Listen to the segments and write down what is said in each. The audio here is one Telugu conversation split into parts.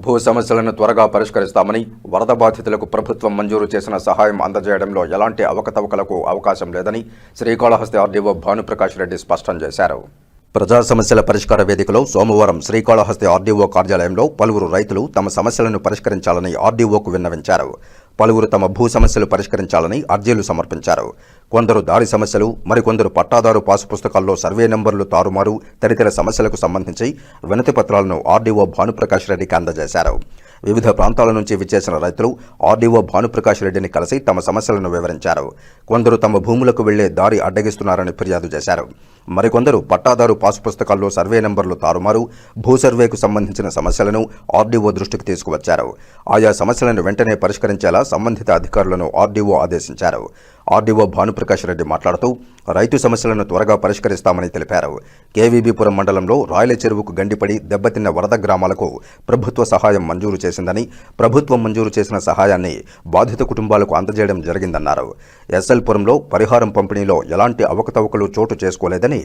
భూ సమస్యలను త్వరగా పరిష్కరిస్తామని వరద బాధితులకు ప్రభుత్వం మంజూరు చేసిన సహాయం అందజేయడంలో ఎలాంటి అవకతవకలకు అవకాశం లేదని శ్రీకాళహస్తి ఆర్డీఓ భానుప్రకాష్ రెడ్డి స్పష్టం చేశారు. ప్రజా సమస్యల పరిష్కార వేదికలో సోమవారం శ్రీకాళహస్తి ఆర్డీఓ కార్యాలయంలో పలువురు రైతులు తమ సమస్యలను పరిష్కరించాలని ఆర్డీఓకు విన్నవించారు. పలువురు తమ భూ సమస్యలు పరిష్కరించాలని అర్జీలు సమర్పించారు. కొందరు దారి సమస్యలు మరికొందరు పట్టాదారు పాసు పుస్తకాల్లో సర్వే నెంబర్లు తారుమారు తదితర సమస్యలకు సంబంధించి వినతి పత్రాలను ఆర్డీఓ భానుప్రకాష్ రెడ్డికి అందజేశారు. వివిధ ప్రాంతాల నుంచి విచ్చేసిన రైతులు ఆర్డీఓ భానుప్రకాష్ రెడ్డిని కలిసి తమ సమస్యలను వివరించారు. కొందరు తమ భూములకు వెళ్ళే దారి అడ్డగిస్తున్నారని ఫిర్యాదు చేశారు. మరికొందరు పట్టాదారు పాసు పుస్తకాల్లో సర్వే నెంబర్లు తారుమారు భూ సర్వేకు సంబంధించిన సమస్యలను ఆర్డీఓ దృష్టికి తీసుకువచ్చారు. ఆయా సమస్యలను వెంటనే పరిష్కరించేలా సంబంధిత అధికారులను ఆర్డీఓ ఆదేశించారు. ఆర్డీఓ భానుప్రకాష్ రెడ్డి మాట్లాడుతూ రైతు సమస్యలను త్వరగా పరిష్కరిస్తామని తెలిపారు. కేవీబీపురం మండలంలో రాయల చెరువుకు గండిపడి దెబ్బతిన్న వరద గ్రామాలకు ప్రభుత్వ సహాయం మంజూరు చేసిందని ప్రభుత్వం మంజూరు చేసిన సహాయాన్ని బాధిత కుటుంబాలకు అందజేయడం జరిగిందన్నారు. ఎస్ఎల్పురంలో పరిహారం పంపిణీలో ఎలాంటి అవకతవకలు చోటు చేసుకోలేదని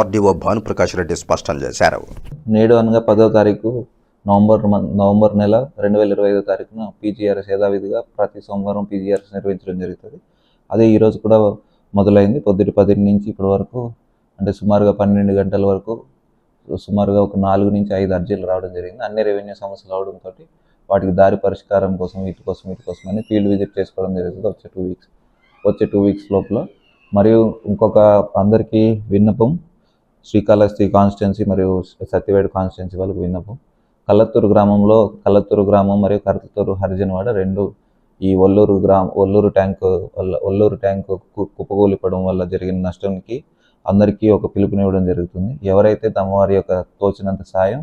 ఆర్డీఓ భానుప్రకాష్ రెడ్డి స్పష్టం చేశారు. నేడు అనగా పదో తారీఖు నవంబర్ నవంబర్ నెల రెండు వేల ఇరవై ఐదో తారీఖున పీజీఆర్ఎస్ యథావిధిగా ప్రతి సోమవారం పీజీఆర్ఎస్ నిర్వహించడం జరుగుతుంది. అదే ఈరోజు కూడా మొదలైంది. పొద్దుటి పది నుంచి ఇప్పటి వరకు అంటే సుమారుగా పన్నెండు గంటల వరకు సుమారుగా ఒక నాలుగు నుంచి ఐదు అర్జీలు రావడం జరిగింది. అన్ని రెవెన్యూ సమస్యలు రావడంతో వాటికి దారి పరిష్కారం కోసం వీటి కోసం వీటి కోసం అని ఫీల్డ్ విజిట్ చేసుకోవడం జరుగుతుంది వచ్చే టూ వీక్స్ వచ్చే టూ వీక్స్ లోపల. మరియు ఇంకొక అందరికీ విన్నపం శ్రీకాళహస్తి కాన్స్టిట్యున్సీ మరియు సత్యవేడు కాన్స్టిట్యున్సీ వాళ్ళకు విన్నపం. కల్లత్తూరు గ్రామంలో కల్లత్తూరు గ్రామం మరియు కరతూరు హరిజనవాడ రెండు ఈ ఒల్లూరు గ్రామ ఒల్లూరు ట్యాంకు వల్ల ఒల్లూరు ట్యాంకు కుప్పకూలిపడం వల్ల జరిగిన నష్టానికి అందరికీ ఒక పిలుపునివ్వడం జరుగుతుంది. ఎవరైతే తమ వారి యొక్క తోచినంత సాయం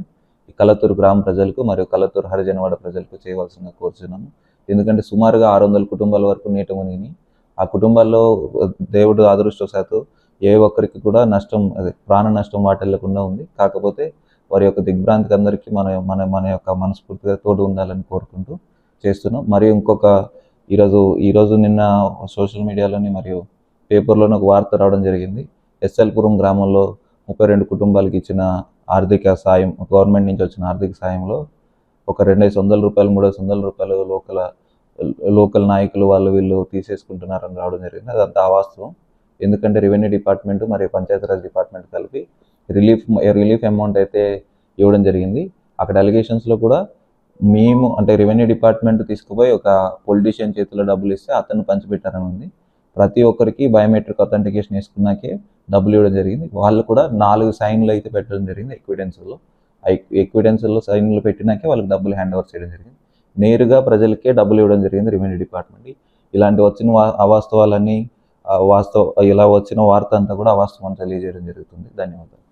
ఈ గ్రామ ప్రజలకు మరియు కలతూరు హరిజనవాడ ప్రజలకు చేయవలసిన కోరుచున్నాము. ఎందుకంటే సుమారుగా ఆరు వందల కుటుంబాల వరకు నీట మునిగినాయి. ఆ కుటుంబాల్లో దేవుడు అదృష్టవశాత్తు ఏ ఒక్కరికి కూడా నష్టం అదే ప్రాణ నష్టం వాటిల్లకుండా ఉంది. కాకపోతే వారి యొక్క దిగ్భ్రాంతికి అందరికీ మన మన మన యొక్క మనస్ఫూర్తిగా తోడు ఉండాలని కోరుకుంటూ చేస్తున్నాం. మరియు ఇంకొక ఈరోజు ఈరోజు నిన్న సోషల్ మీడియాలోని మరియు పేపర్లోని ఒక వార్త రావడం జరిగింది. ఎస్ఎల్పురం గ్రామంలో ముప్పై రెండు కుటుంబాలకి ఇచ్చిన ఆర్థిక సాయం గవర్నమెంట్ నుంచి వచ్చిన ఆర్థిక సాయంలో ఒక రెండైదు వందల రూపాయలు మూడు వందల రూపాయలు లోకల్ లోకల్ నాయకులు వాళ్ళు వీళ్ళు తీసేసుకుంటున్నారని రావడం జరిగింది. అదంతా అవాస్తవం. ఎందుకంటే రెవెన్యూ డిపార్ట్మెంట్ మరియు పంచాయతీరాజ్ డిపార్ట్మెంట్ కలిపి రిలీఫ్ రిలీఫ్ అమౌంట్ అయితే ఇవ్వడం జరిగింది. అక్కడ అలిగేషన్స్లో కూడా మేము అంటే రెవెన్యూ డిపార్ట్మెంట్ తీసుకుపోయి ఒక పొలిటీషియన్ చేతిలో డబ్బులు ఇస్తే అతను పంచిపెట్టారని ఉంది. ప్రతి ఒక్కరికి బయోమెట్రిక్ అథెంటికేషన్ వేసుకున్నాకే డబ్బులు ఇవ్వడం జరిగింది. వాళ్ళు కూడా నాలుగు సైన్లు అయితే పెట్టడం జరిగింది ఎక్విడెన్స్లో ఎక్విడెన్స్లో సైన్లు పెట్టినాకే వాళ్ళకి డబ్బులు హ్యాండ్ ఓవర్ చేయడం జరిగింది. నేరుగా ప్రజలకే డబ్బులు ఇవ్వడం జరిగింది రెవెన్యూ డిపార్ట్మెంట్ ఇలాంటి వచ్చిన వా- అవాస్తవాలన్నీ వాస్తవ ఇలా వచ్చిన వార్త అంతా కూడా అవాస్తవం తెలియజేయడం జరుగుతుంది. ధన్యవాదాలు.